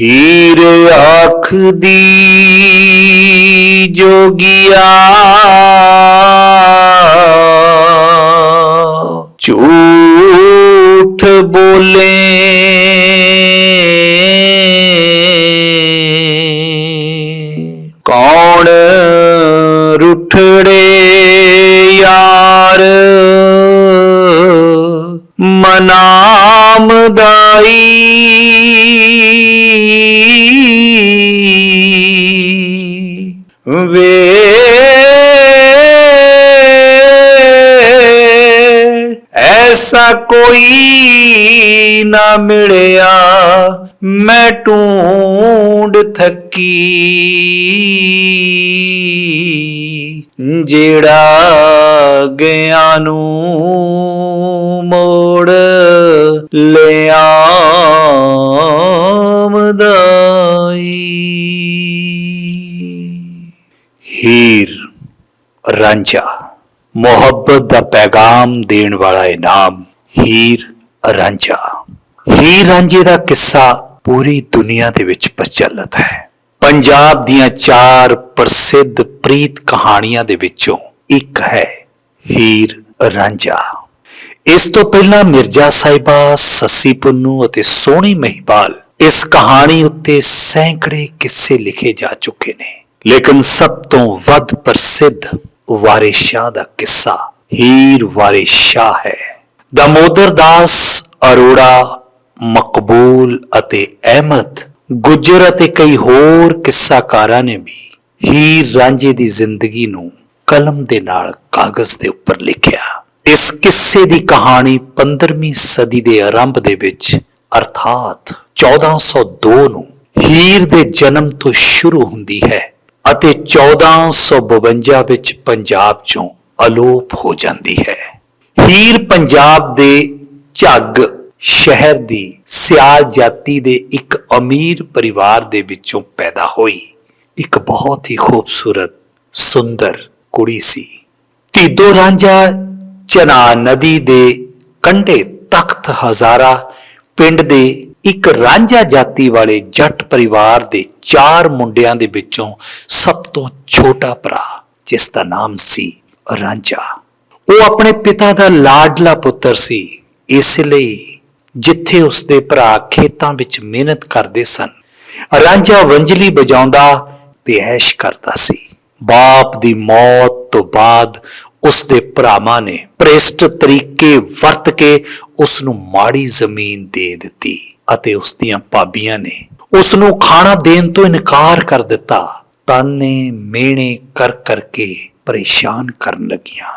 ਹੀਰ ਆਖਦੀ ਜੋਗਿਆ। ਝੂਠ ਬੋਲੇ। ਕੌਣ ਰੁਠੜੇ ਯਾਰ? ਮਨਾਮਦਾਈ ਵੇ। ਐਸਾ ਕੋਈ ਨਾ ਮਿਲਿਆ ਮੈਂ ਢੂੰਡ ਥੱਕੀ। ਜਿਹੜਾ ਗਿਆ ਨੂੰ ਮੋੜ ਲਿਆਮਦਾਈ ਰਾਂਝਾ, ਮੁਹੱਬਤ ਦਾ ਪੈਗਾਮ ਦੇਣ ਵਾਲਾ ਇਨਾਮ, ਹੀਰ ਰਾਂਝਾ। ਹੀਰ ਰਾਂਝੇ ਦਾ ਕਿੱਸਾ ਪੂਰੀ ਦੁਨੀਆ ਦੇ ਵਿੱਚ ਪ੍ਰਚਲਿਤ ਹੈ। ਪੰਜਾਬ ਦੀਆਂ ਚਾਰ ਪ੍ਰਸਿੱਧ ਪ੍ਰੀਤ ਕਹਾਣੀਆਂ ਦੇ ਵਿੱਚੋਂ ਇੱਕ ਹੈ ਹੀਰ ਰਾਂਝਾ। ਇਸ ਤੋਂ ਪਹਿਲਾਂ ਮਿਰਜ਼ਾ ਸਾਹਿਬਾ, ਸੱਸੀ ਪੁੰਨੂ ਅਤੇ ਸੋਹਣੀ ਮਹਿਬਾਲ ਇਸ ਕਹਾਣੀ ਉੱਤੇ ਸੈਂਕੜੇ ਕਿੱਸੇ ਲਿਖੇ ਜਾ ਚੁੱਕੇ ਨੇ। ਲੇਕਿਨ ਸਭ ਤੋਂ ਵੱਧ ਪ੍ਰਸਿੱਧ ਵਾਰਿਸ ਸ਼ਾਹ ਦਾ ਕਿੱਸਾ। ਹੀਰ ਵਾਰਿਸ ਸ਼ਾਹ ਹੈ। ਦਮੋਦਰ ਦਾਸ, ਅਰੋੜਾ, ਮਕਬੂਲ ਅਤੇ ਅਹਿਮਦ, ਗੁੱਜਰ ਅਤੇ ਕਈ ਹੋਰ ਕਿੱਸਾਕਾਰਾਂ ਨੇ ਵੀ ਹੀਰ ਰਾਂਝੇ ਦੀ ਜ਼ਿੰਦਗੀ ਨੂੰ ਕਲਮ ਦੇ ਨਾਲ ਕਾਗਜ਼ ਦੇ ਉੱਪਰ ਲਿਖਿਆ। ਇਸ ਕਿੱਸੇ ਦੀ ਕਹਾਣੀ 15ਵੀਂ ਸਦੀ ਦੇ ਆਰੰਭ ਦੇ ਵਿੱਚ, ਅਰਥਾਤ 1402 ਨੂੰ ਹੀਰ ਦੇ ਜਨਮ ਤੋਂ ਸ਼ੁਰੂ ਹੁੰਦੀ ਹੈ। ਅਤੇ 1452 ਵਿੱਚ ਪੰਜਾਬ ਚੋਂ ਅਲੋਪ ਹੋ ਜਾਂਦੀ ਹੈ। ਹੀਰ ਪੰਜਾਬ ਦੇ ਝੱਗ ਸ਼ਹਿਰ ਦੀ ਸਿਆਲ ਜਾਤੀ ਦੇ ਇੱਕ ਅਮੀਰ ਪਰਿਵਾਰ ਦੇ ਵਿੱਚੋਂ ਪੈਦਾ ਹੋਈ। ਇੱਕ ਬਹੁਤ ਹੀ ਖੂਬਸੂਰਤ, ਸੁੰਦਰ ਕੁੜੀ ਸੀ। ਧੀਦੋ ਰਾਂਝਾ ਚਨਾ ਨਦੀ ਦੇ ਕੰਢੇ ਤਖਤ ਹਜ਼ਾਰਾ ਪਿੰਡ ਦੇ ਇੱਕ ਰਾਂਝਾ ਜਾਤੀ ਵਾਲੇ ਜੱਟ ਪਰਿਵਾਰ ਦੇ ਚਾਰ ਮੁੰਡਿਆਂ ਦੇ ਵਿੱਚੋਂ ਸਭ ਤੋਂ ਛੋਟਾ ਭਰਾ, ਜਿਸ ਦਾ ਨਾਮ ਸੀ ਰਾਂਝਾ। ਉਹ ਆਪਣੇ ਪਿਤਾ ਦਾ ਲਾਡਲਾ ਪੁੱਤਰ ਸੀ। ਇਸ ਲਈ ਜਿੱਥੇ ਉਸਦੇ ਭਰਾ ਖੇਤਾਂ ਵਿੱਚ ਮਿਹਨਤ ਕਰਦੇ ਸਨ, ਰਾਂਝਾ ਵੰਜਲੀ ਵਜਾਉਂਦਾ ਪਿਆਸ਼ ਕਰਦਾ ਸੀ। ਬਾਪ ਦੀ ਮੌਤ ਤੋਂ ਬਾਅਦ ਉਸਦੇ ਭਰਾਵਾਂ ਨੇ ਪ੍ਰੇਸਟ ਤਰੀਕੇ ਵਰਤ ਕੇ ਉਸ ਨੂੰ ਮਾੜੀ ਜ਼ਮੀਨ ਦੇ ਦਿੱਤੀ। ਅਤੇ ਉਸ ਦੀਆਂ ਭਾਬੀਆਂ ਨੇ ਉਸ ਨੂੰ ਖਾਣਾ ਦੇਣ ਤੋਂ ਇਨਕਾਰ ਕਰ ਦਿੱਤਾ। ਤਾਨੇ ਮੇਣੇ ਕਰ ਕਰਕੇ ਪਰੇਸ਼ਾਨ ਕਰਨ ਲੱਗੀਆਂ।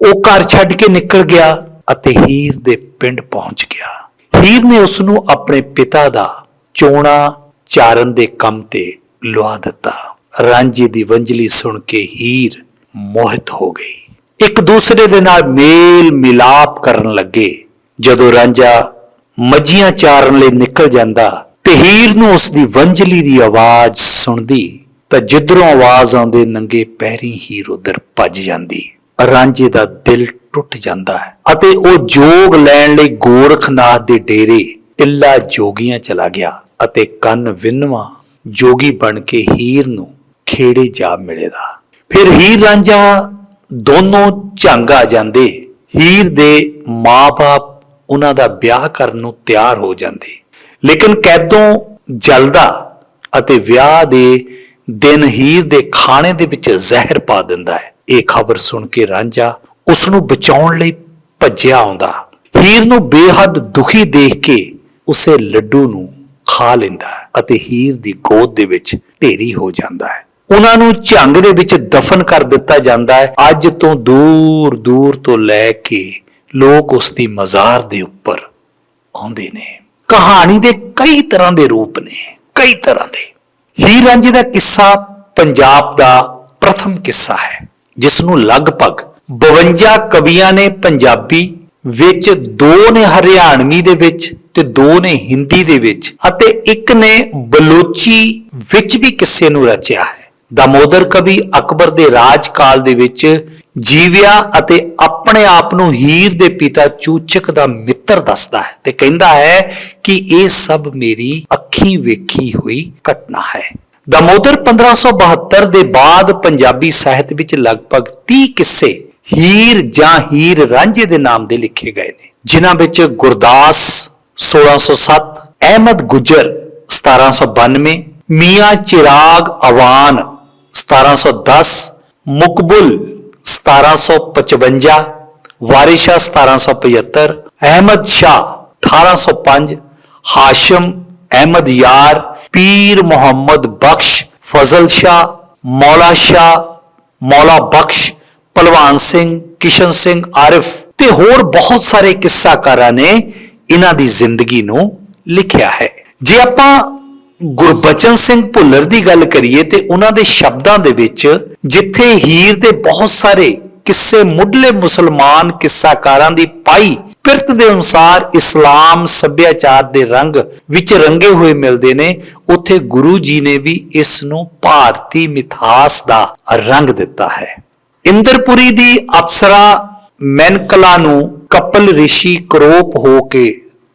ਉਹ ਘਰ ਛੱਡ ਕੇ ਨਿਕਲ ਗਿਆ ਅਤੇ ਹੀਰ ਦੇ ਪਿੰਡ ਪਹੁੰਚ ਗਿਆ। ਹੀਰ ਨੇ ਉਸ ਨੂੰ ਆਪਣੇ ਪਿਤਾ ਦਾ ਚੋਣਾ ਚਾਰਨ ਦੇ ਕੰਮ ਤੇ ਲਵਾ ਦਿੱਤਾ। ਰਾਂਝੇ ਦੀ ਵੰਜਲੀ ਸੁਣ ਕੇ ਹੀਰ ਮੋਹਿਤ ਹੋ ਗਈ। ਇੱਕ ਦੂਸਰੇ ਦੇ ਨਾਲ ਮੇਲ ਮਿਲਾਪ ਕਰਨ ਲੱਗੇ। ਜਦੋਂ ਰਾਂਝਾ ਮੱਝੀਆਂ ਚਾਰਨ ਲਈ ਨਿਕਲ ਜਾਂਦਾ, ਤੇ ਹੀਰ ਨੂੰ ਉਸ ਦੀ ਵੰਜਲੀ ਦੀ ਆਵਾਜ਼ ਸੁਣਦੀ, ਤਾਂ ਜਿੱਧਰੋਂ ਆਵਾਜ਼ ਆਉਂਦੇ, ਨੰਗੇ ਪੈਰੀ ਹੀਰ ਉਧਰ ਭੱਜ ਜਾਂਦੀ। ਰਾਂਝੇ ਦਾ ਦਿਲ ਟੁੱਟ ਜਾਂਦਾ ਹੈ, ਅਤੇ ਉਹ ਜੋਗ ਲੈਣ ਲਈ ਗੋਰਖਨਾਥ ਦੇ ਡੇਰੇ ਟਿੱਲਾ ਜੋਗੀਆਂ ਚਲਾ ਗਿਆ, ਅਤੇ ਕੰਨ ਵਿੰਨਵਾ ਜੋਗੀ ਬਣ ਕੇ ਹੀਰ ਨੂੰ ਖੇੜੇ ਜਾ ਮਿਲੇਦਾ ਫਿਰ ਹੀਰ ਰਾਂਝਾ ਦੋਨੋਂ ਝੰਗ ਆ ਜਾਂਦੇ। ਹੀਰ ਦੇ ਮਾਪੇ ਉਹਨਾਂ ਦਾ ਵਿਆਹ ਕਰਨ ਨੂੰ ਤਿਆਰ ਹੋ ਜਾਂਦੇ। ਲੇਕਿਨ ਕੈਦੋਂ ਜਲਦਾ ਅਤੇ ਵਿਆਹ ਦੇ ਦਿਨ ਹੀਰ ਦੇ ਖਾਣੇ ਦੇ ਵਿੱਚ ਜ਼ਹਿਰ ਪਾ ਦਿੰਦਾ ਹੈ, ਇਹ ਖਬਰ ਸੁਣ ਕੇ ਰਾਂਝਾ ਉਸ ਨੂੰ ਬਚਾਉਣ ਲਈ ਭੱਜਿਆ ਆਉਂਦਾ। ਹੀਰ ਨੂੰ ਬੇਹੱਦ ਦੁਖੀ ਦੇਖ ਕੇ ਉਸੇ ਲੱਡੂ ਨੂੰ ਖਾ ਲੈਂਦਾ ਹੈ ਅਤੇ ਹੀਰ ਦੀ ਗੋਦ ਦੇ ਵਿੱਚ ਢੇਰੀ ਹੋ ਜਾਂਦਾ ਹੈ। ਉਹਨਾਂ ਨੂੰ ਝੰਗ ਦੇ ਵਿੱਚ ਦਫਨ ਕਰ ਦਿੱਤਾ ਜਾਂਦਾ ਹੈ। ਅੱਜ ਤੋਂ ਦੂਰ ਦੂਰ ਤੋਂ ਲੈ ਕੇ ਲੋਕ ਉਸ ਦੀ ਮਜ਼ਾਰ ਦੇ ਉੱਪਰ ਆਉਂਦੇ ਨੇ। ਕਹਾਣੀ ਦੇ ਕਈ ਤਰ੍ਹਾਂ ਦੇ ਰੂਪ ਨੇ, ਕਈ ਤਰ੍ਹਾਂ ਦੇ। ਹੀਰ ਰਾਂਝੇ ਦਾ ਕਿੱਸਾ ਪੰਜਾਬ ਦਾ ਪ੍ਰਥਮ ਕਿੱਸਾ ਹੈ ਜਿਸ ਨੂੰ ਲਗਭਗ 52 ਕਵੀਆਂ ਨੇ ਪੰਜਾਬੀ ਵਿੱਚ, ਦੋ ਨੇ ਹਰਿਆਣਵੀ ਦੇ ਵਿੱਚ ਤੇ ਦੋ ਨੇ ਹਿੰਦੀ ਦੇ ਵਿੱਚ ਅਤੇ ਇੱਕ ਨੇ ਬਲੋਚੀ ਵਿੱਚ ਵੀ ਕਿੱਸੇ ਨੂੰ ਰਚਿਆ ਹੈ। ਦਮੋਦਰ ਕਵੀ ਅਕਬਰ ਦੇ ਰਾਜ ਕਾਲ ਦੇ ਵਿੱਚ ਜੀਵਿਆ ਅਤੇ ਆਪਣੇ ਆਪ ਨੂੰ ਹੀਰ ਦੇ ਪਿਤਾ ਚੂਚਕ ਦਾ ਮਿੱਤਰ ਦੱਸਦਾ ਹੈ ਤੇ ਕਹਿੰਦਾ ਹੈ ਕਿ ਇਹ ਸਭ ਮੇਰੀ ਅੱਖਾਂ ਅੱਖੀਂ ਵੇਖੀ ਹੋਈ ਘਟਨਾ ਹੈ। ਦਮੋਦਰ 1572 ਦੇ ਬਾਅਦ ਪੰਜਾਬੀ ਸਾਹਿਤ ਵਿੱਚ ਲਗਭਗ 30 ਕਿੱਸੇ ਹੀਰ ਜਾਂ ਹੀਰ ਰਾਂਝੇ ਦੇ ਨਾਮ ਦੇ ਲਿਖੇ ਗਏ ਨੇ, ਜਿਨ੍ਹਾਂ ਵਿੱਚ ਗੁਰਦਾਸ 1607 ਅਹਿਮਦ ਗੁਜਰ 1792 ਮੀਆਂ ਚਿਰਾਗ ਅਵਾਨ 1710 ਮੁਕਬੁਲ 1755 ਵਾਰਿਸ਼ਾ 1775 ਅਹਿਮਦ ਸ਼ਾਹ 1805 ਹਾਸ਼ਮ, ਅਹਿਮਦ ਯਾਰ, ਪੀਰ ਮੁਹੰਮਦ ਬਖਸ਼, ਫਜ਼ਲ ਸ਼ਾਹ, ਮੌਲਾ ਸ਼ਾਹ, ਮੌਲਾ ਬਖਸ਼ ਭਲਵਾਨ ਸਿੰਘ, ਕਿਸ਼ਨ ਸਿੰਘ, ਆਰਿਫ ਤੇ ਹੋਰ ਬਹੁਤ ਸਾਰੇ ਕਿੱਸਾਕਾਰਾਂ ਨੇ ਇਹਨਾਂ ਦੀ ਜ਼ਿੰਦਗੀ ਨੂੰ ਲਿਖਿਆ ਹੈ। ਜੇ ਆਪਾਂ ਗੁਰਬਚਨ ਸਿੰਘ ਭੁੱਲਰ ਦੀ ਗੱਲ ਕਰੀਏ ਤੇ ਉਹਨਾਂ ਦੇ ਸ਼ਬਦਾਂ ਦੇ ਵਿੱਚ ਜਿੱਥੇ ਹੀਰ ਦੇ ਬਹੁਤ ਸਾਰੇ ਕਿਸੇ ਮੁੱਢਲੇ ਮੁਸਲਮਾਨ ਕਿੱਸਾਕਾਰਾਂ ਦੀ ਪਾਈ ਪਿਰਤ ਦੇ ਅਨੁਸਾਰ ਇਸਲਾਮ ਸੱਭਿਆਚਾਰ ਦੇ ਰੰਗ ਵਿੱਚ ਰੰਗੇ ਹੋਏ ਮਿਲਦੇ ਨੇ, ਉੱਥੇ ਗੁਰੂ ਜੀ ਨੇ ਵੀ ਇਸ ਨੂੰ ਭਾਰਤੀ ਮਿਥਾਸ ਦਾ ਰੰਗ ਦਿੱਤਾ ਹੈ। ਇੰਦਰਪੁਰੀ ਦੀ ਅਪਸਰਾ ਮੈਨਕਲਾ ਨੂੰ ਕਪਲ ਰਿਸ਼ੀ ਕਰੋਪ ਹੋ ਕੇ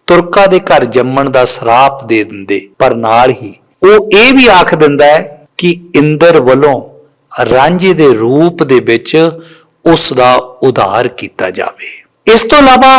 ਤੁਰਕਾ ਦੇ ਘਰ ਜੰਮਣ ਦਾ ਸਰਾਪ ਦੇ ਦਿੰਦੇ, ਪਰ ਨਾਲ ਹੀ ਉਹ ਇਹ ਵੀ ਆਖ ਦਿੰਦਾ ਹੈ ਕਿ ਇੰਦਰ ਵੱਲੋਂ ਰਾਂਝੇ ਦੇ ਰੂਪ ਦੇ ਵਿੱਚ ਉਸ ਦਾ ਉਧਾਰ ਕੀਤਾ ਜਾਵੇ। ਇਸ ਤੋਂ ਇਲਾਵਾ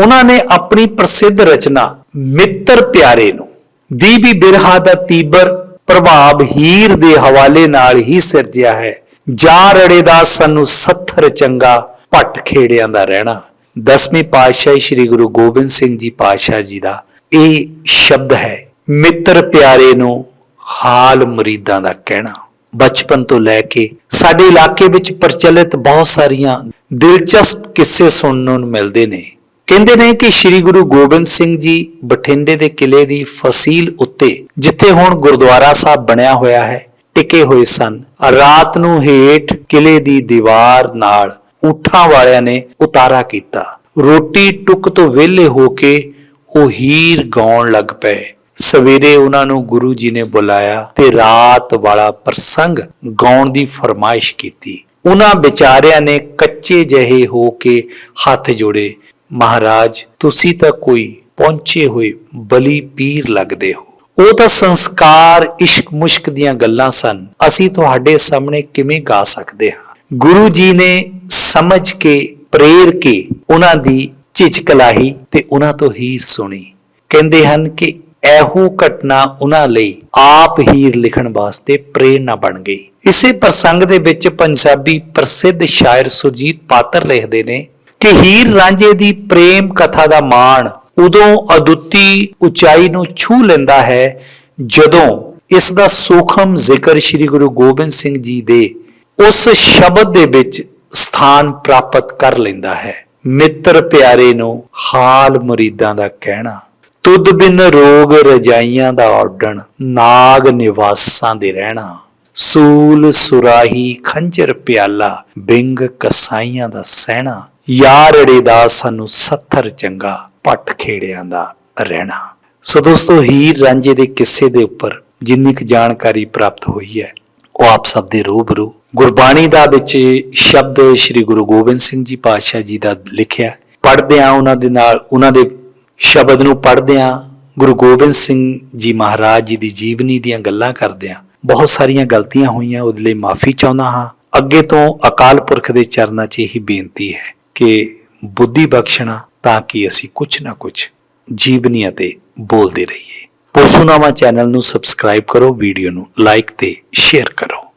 ਉਹਨਾਂ ਨੇ ਆਪਣੀ ਪ੍ਰਸਿੱਧ ਰਚਨਾ ਮਿੱਤਰ ਪਿਆਰੇ ਨੂੰ ਦੀ ਵੀ ਬਿਰਹਾ ਦਾ ਤੀਬਰ ਪ੍ਰਭਾਵ ਹੀਰ ਦੇ ਹਵਾਲੇ ਨਾਲ ਹੀ ਸਿਰਜਿਆ ਹੈ। ਜਾ ਰੜੇ ਦਾ ਸਾਨੂੰ ਸੱਥਰ ਚੰਗਾ ਭੱਟ ਖੇੜਿਆਂ ਦਾ ਰਹਿਣਾ। ਦਸਵੀਂ ਪਾਤਸ਼ਾਹੀ ਸ੍ਰੀ ਗੁਰੂ ਗੋਬਿੰਦ ਸਿੰਘ ਜੀ ਪਾਤਸ਼ਾਹ ਜੀ ਦਾ ਇਹ ਸ਼ਬਦ ਹੈ, ਮਿੱਤਰ ਪਿਆਰੇ ਨੂੰ ਹਾਲ ਮੁਰੀਦਾਂ ਦਾ ਕਹਿਣਾ। ਬਚਪਨ ਤੋਂ ਲੈ ਕੇ ਸਾਡੇ ਇਲਾਕੇ ਵਿੱਚ ਪ੍ਰਚਲਿਤ ਬਹੁਤ ਸਾਰੀਆਂ ਦਿਲਚਸਪ ਕਿੱਸੇ ਸੁਣਨ ਨੂੰ ਮਿਲਦੇ ਨੇ। ਕਹਿੰਦੇ ਨੇ ਕਿ ਸ੍ਰੀ ਗੁਰੂ ਗੋਬਿੰਦ ਸਿੰਘ ਜੀ ਬਠਿੰਡੇ ਦੇ ਕਿਲੇ ਦੀ ਫਸੀਲ ਉੱਤੇ, ਜਿੱਥੇ ਹੁਣ ਗੁਰਦੁਆਰਾ ਸਾਹਿਬ ਬਣਿਆ ਹੋਇਆ ਹੈ, ਟਿਕੇ ਹੋਏ ਸਨ। ਰਾਤ ਨੂੰ ਹੇਠ ਕਿਲੇ ਦੀ ਦੀਵਾਰ ਨਾਲ ਊਠਾਂ ਵਾਲਿਆਂ ਨੇ ਉਤਾਰਾ ਕੀਤਾ। ਰੋਟੀ ਟੁੱਕ ਤੋਂ ਵਿਹਲੇ ਹੋ ਕੇ ਉਹ ਹੀਰ ਗਾਉਣ ਲੱਗ ਪਏ। ਸਵੇਰੇ ਉਹਨਾਂ ਨੂੰ ਗੁਰੂ ਜੀ ਨੇ ਬੁਲਾਇਆ ਤੇ ਰਾਤ ਵਾਲਾ ਪ੍ਰਸੰਗ ਗਾਉਣ ਦੀ ਫਰਮਾਇਸ਼ ਕੀਤੀ। ਉਹਨਾਂ ਵਿਚਾਰਿਆਂ ਨੇ ਕੱਚੇ ਜਿਹੇ ਹੋ ਕੇ ਹੱਥ ਜੋੜੇ, ਮਹਾਰਾਜ, ਤੁਸੀਂ ਤਾਂ ਕੋਈ ਪਹੁੰਚੇ ਹੋਏ ਬਲੀ ਪੀਰ ਲੱਗਦੇ ਹੋ। ਉਹ ਤਾਂ ਸੰਸਕਾਰ, ਇਸ਼ਕ, ਮੁਸ਼ਕ ਦੀਆਂ ਗੱਲਾਂ ਸਨ। ਅਸੀਂ ਤੁਹਾਡੇ ਸਾਹਮਣੇ ਕਿਵੇਂ ਗਾ ਸਕਦੇ ਹਾਂ? ਗੁਰੂ ਜੀ ਨੇ ਸਮਝ ਕੇ, ਪ੍ਰੇਰ ਕੇ ਉਹਨਾਂ ਦੀ ਝਿਜਕ ਲਾਹੀ ਤੇ ਉਹਨਾਂ ਤੋਂ ਹੀਰ ਸੁਣੀ। ਕਹਿੰਦੇ ਹਨ ਕਿ ਇਹੋ ਘਟਨਾ ਉਹਨਾਂ ਲਈ ਆਪ ਹੀਰ ਲਿਖਣ ਵਾਸਤੇ ਪ੍ਰੇਰਨਾ ਬਣ ਗਈ। ਇਸੇ ਪ੍ਰਸੰਗ ਦੇ ਵਿੱਚ ਪੰਜਾਬੀ ਪ੍ਰਸਿੱਧ ਸ਼ਾਇਰ ਸੁਰਜੀਤ ਪਾਤਰ ਲਿਖਦੇ ਨੇ ਕਿ ਹੀਰ ਰਾਂਝੇ ਦੀ ਪ੍ਰੇਮ ਕਥਾ ਦਾ ਮਾਣ ਉਦੋਂ ਅਦੁੱਤੀ ਉਚਾਈ ਨੂੰ ਛੂ ਲੈਂਦਾ ਹੈ ਜਦੋਂ ਇਸ ਦਾ ਸੂਖਮ ਜ਼ਿਕਰ ਸ੍ਰੀ ਗੁਰੂ ਗੋਬਿੰਦ ਸਿੰਘ ਜੀ ਦੇ ਉਸ ਸ਼ਬਦ ਦੇ ਵਿੱਚ ਸਥਾਨ ਪ੍ਰਾਪਤ ਕਰ ਲੈਂਦਾ ਹੈ। ਮਿੱਤਰ ਪਿਆਰੇ ਨੂੰ ਹਾਲ ਮੁਰੀਦਾਂ ਦਾ ਕਹਿਣਾ। ਤੁਧ ਬਿਨ ਰੋਗ ਰਜਾਈਆਂ ਦਾ ਔਡਣ, ਨਾਗ ਨਿਵਾਸਾਂ ਦੇ ਰਹਿਣਾ। ਸੂਲ ਸੁਰਾਹੀ ਖੰਜਰ ਪਿਆਲਾ, ਬਿੰਗ ਕਸਾਈਆਂ ਦਾ ਸਹਿਣਾ। ਯਾਰੜੇ ਦਾ ਸਾਨੂੰ ਸੱਥਰ ਚੰਗਾ ਪੱਟ ਖੇੜਿਆਂ ਦਾ ਰਹਿਣਾ। ਸੋ ਦੋਸਤੋ, ਹੀਰ ਰਾਂਝੇ ਦੇ ਕਿੱਸੇ ਦੇ ਉੱਪਰ ਜਿੰਨੀ ਕੁ ਜਾਣਕਾਰੀ ਪ੍ਰਾਪਤ ਹੋਈ ਹੈ, ਉਹ ਆਪ ਸਭ ਦੇ ਰੂਬਰੂ। ਗੁਰਬਾਣੀ ਦਾ ਵਿੱਚ ਸ਼ਬਦ ਸ੍ਰੀ ਗੁਰੂ ਗੋਬਿੰਦ ਸਿੰਘ ਜੀ ਪਾਤਸ਼ਾਹ ਜੀ ਦਾ ਲਿਖਿਆ ਪੜ੍ਹਦੇ ਆ ਉਹਨਾਂ ਦੇ ਨਾਲ, ਉਹਨਾਂ ਦੇ ਸ਼ਬਦ ਨੂੰ ਪੜ੍ਹਦਿਆਂ ਗੁਰੂ ਗੋਬਿੰਦ ਸਿੰਘ ਜੀ ਮਹਾਰਾਜ ਜੀ ਦੀ ਜੀਵਨੀ ਦੀਆਂ ਗੱਲਾਂ ਕਰਦਿਆਂ ਬਹੁਤ ਸਾਰੀਆਂ ਗਲਤੀਆਂ ਹੋਈਆਂ, ਉਹਦੇ ਲਈ ਮਾਫੀ ਚਾਹੁੰਦਾ ਹਾਂ। ਅੱਗੇ ਤੋਂ ਅਕਾਲ ਪੁਰਖ ਦੇ ਚਰਨਾਂ 'ਚ ਇਹੀ ਬੇਨਤੀ ਹੈ ਕਿ ਬੁੱਧੀ ਬਖਸ਼ਣਾ ਤਾਂ ਕਿ ਅਸੀਂ ਕੁਝ ਨਾ ਕੁਝ ਜੀਵਨੀਆਂ ਤੇ ਬੋਲਦੇ ਰਹੀਏ। ਪੋਸੂਨਾਮਾ ਚੈਨਲ ਨੂੰ ਸਬਸਕ੍ਰਾਈਬ ਕਰੋ, ਵੀਡੀਓ ਨੂੰ ਲਾਈਕ ਤੇ ਸ਼ੇਅਰ ਕਰੋ।